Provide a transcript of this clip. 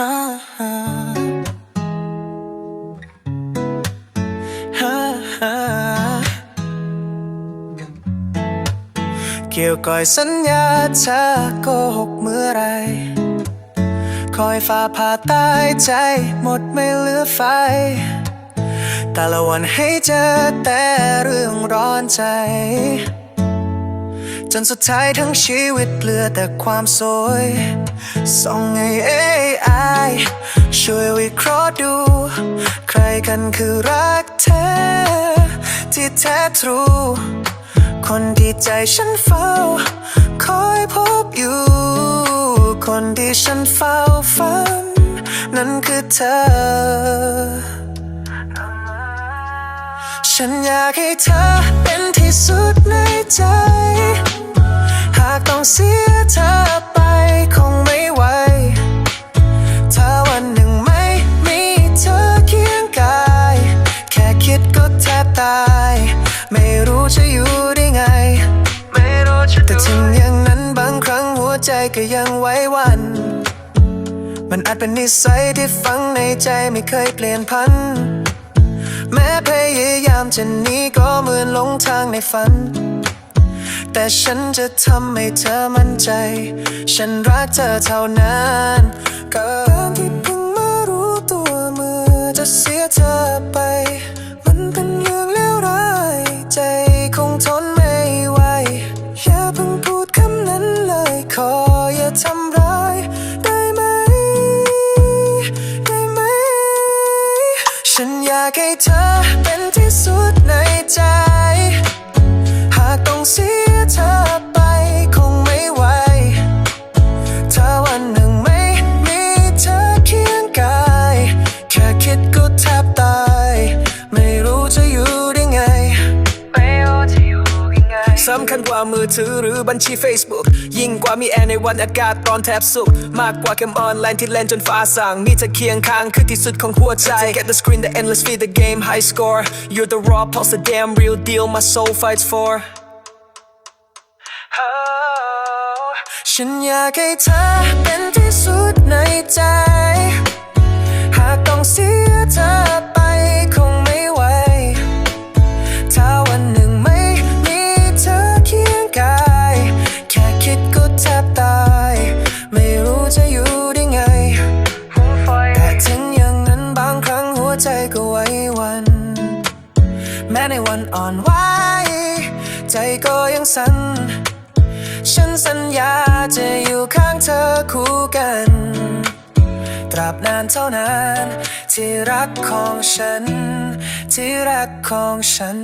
เกี่ยวก่อยสัญญาเธอโกหกเมื่อไร คอยฟ้าผ่าใต้ใจหมดไม่เหลือไฟ แต่ละวันให้เจอแต่เรื่องร้อนใจ จนสุดท้ายทั้งชีวิตเหลือแต่ความสวยส่องให้ AI ช่ วิเคราะห์ดู ใครกันคือรักแท้ ที่แท้ทรู คนที่ใจฉันเฝ้า คอยพบอยู่ คนที่ฉันเฝ้าฝัน นั่นคือเธอ ฉันอยากให้เธอเป็นที่สุดในใจ หากต้องเสียเธอ ตาย ไม่รู้จะอยู่ได้ไงไม่รู้จะแต่ถึงอย่างนั้นบางครั้งหัวใจก็ยังไหว้วัน มันอาจเป็นนิสัยที่ฝังในใจไม่เคยเปลี่ยนพัน แม้พยายามจะหนีก็เหมือนหลงทางในฝัน แต่ฉันจะทำให้เธอมั่นใจ ฉันรักเธอเท่านั้นก็ากให้เธอเป็นที่สุดในใจ สำคัญกว่ามือถือหรือบัญชี Facebook ยิ่งกว่ามีแอร์ในวันอากาศร้อนแทบสุกมากกว่าเกมออนไลน์ที่เล่นจนฟ้าสั่งมีเธอเคียงข้างคือที่สุดของหัวใจ Get the screen the endless feed the game high score You're the raw pulse the damn real deal my soul fights for ฉันอยากให้เธอเป็นที่ ในวันอ่อนไหวใจก็ยังสั่นฉันสัญญาจะอยู่ข้างเธอคู่กัน ตราบนานเท่านานที่รักของฉัน ที่รักของฉัน